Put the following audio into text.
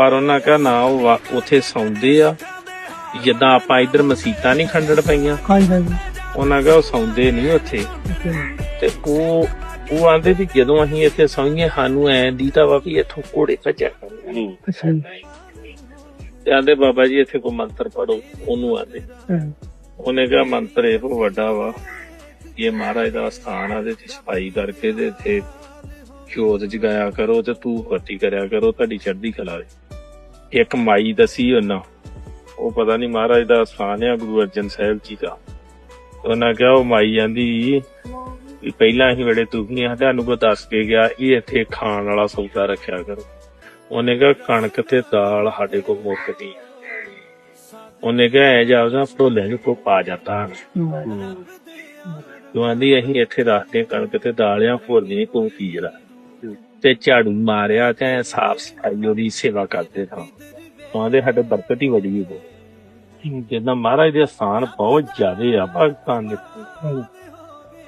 ਪਰ ਉਹਨਾਂ ਕਹਾ ਨਾ ਉਹ ਉੱਥੇ ਸੌਂਦੇ ਆ। ਜਿੱਦਾਂ ਆਪਾਂ ਇੱਧਰ ਮਸੀਤਾਂ ਨਹੀਂ ਖੰਡੜ ਪਈਆਂ। ਹਾਂਜੀ ਹਾਂਜੀ। ਉਹਨਾਂ ਕਹਾ ਉਹ ਸੌਂਦੇ ਨਹੀਂ ਉੱਥੇ। ਤੇ ਉਹ ਉਹ ਆਂਦੇ ਵੀ ਜਦੋਂ ਅਸੀਂ ਇੱਥੇ ਸੌਂਈਏ ਸਾਨੂੰ ਐਂ ਦੀ ਤਾਂ ਵਾ ਵੀ ਇੱਥੋਂ ਕੋੜੇ ਭੱਜਿਆ ਕਰਨਗੇ। ਤੇ ਆਂਦੇ ਬਾਬਾ ਜੀ ਇੱਥੇ ਕੋ ਮੰਤਰ ਪੜੋ ਉਹਨੂੰ ਆਂਦੇ। ਉਹਨੇ ਕਿਹਾ ਮੰਤਰ ਇਹ ਵੱਡਾ ਵਾ ਇਹ ਮਹਾਰਾਜ ਦਾ ਸਥਾਨ ਆ ਦੇ ਤੇ ਸਫ਼ਾਈ ਕਰਕੇ ਤੇ ਇੱਥੇ ਜੋਤ ਜਗਾਇਆ ਕਰੋ ਤੇ ਤੂੰ ਵਰਤੀ ਕਰਿਆ ਕਰੋ ਤੁਹਾਡੀ ਚੜ੍ਹਦੀ ਕਲਾ ਵੇ ਇੱਕ ਮਾਈ ਦਸੀ ਉਹਨਾਂ। ਉਹ ਪਤਾ ਨਹੀਂ ਮਹਾਰਾਜ ਦਾ ਸਥਾਨ ਆ ਗੁਰੂ ਅਰਜਨ ਸਾਹਿਬ ਜੀ ਦਾ। ਉਹਨਾਂ ਕਿਹਾ ਉਹ ਮਾਈ ਜਾਂਦੀ ਵੀ ਪਹਿਲਾਂ ਹੀ ਬੜੇ ਦੁਖੀ ਆ ਤੁਹਾਨੂੰ ਕੋ ਦੱਸ ਕੇ ਗਿਆ ਇਹ ਇੱਥੇ ਖਾਣ ਵਾਲਾ ਸੌਦਾ ਰੱਖਿਆ ਕਰੋ। ਉਹਨੇ ਕਿਹਾ ਕਣਕ ਤੇ ਦਾਲ ਸਾਡੇ ਕੋਲ ਮੁੱਕਦੀ ਉਹਨੇ ਕਿਹਾ ਐ ਜਾਉਦਾ ਭੋਲੇ ਨੂੰ ਕੋ ਪਾ ਜਾਂਦਾ। ਤੂੰ ਆਂਦੀ ਅਸੀਂ ਇੱਥੇ ਰੱਖਦੇ ਕਣਕ ਤੇ ਦਾਲਿਆਂ ਭੋਲੇ ਕੋ ਕੀ ਜਰਾ। ਤੇ ਝਾੜੂ ਮਾਰਿਆ ਤੇ ਸਾਫ਼ ਸਫ਼ਾਈ, ਉਹਦੀ ਸੇਵਾ ਕਰਦੇ ਹਾਂ ਉਹਦੇ ਸਾਡੇ ਬਰਕਤ ਹੀ ਵੜੀ ਹੋ ਜਿੱਦਾਂ ਮਹਾਰਾਜ ਦੇ ਸਥਾਨ ਬਹੁਤ ਜ਼ਿਆਦੇ ਆ ਪਾਕਿਸਤਾਨ ਦੇ।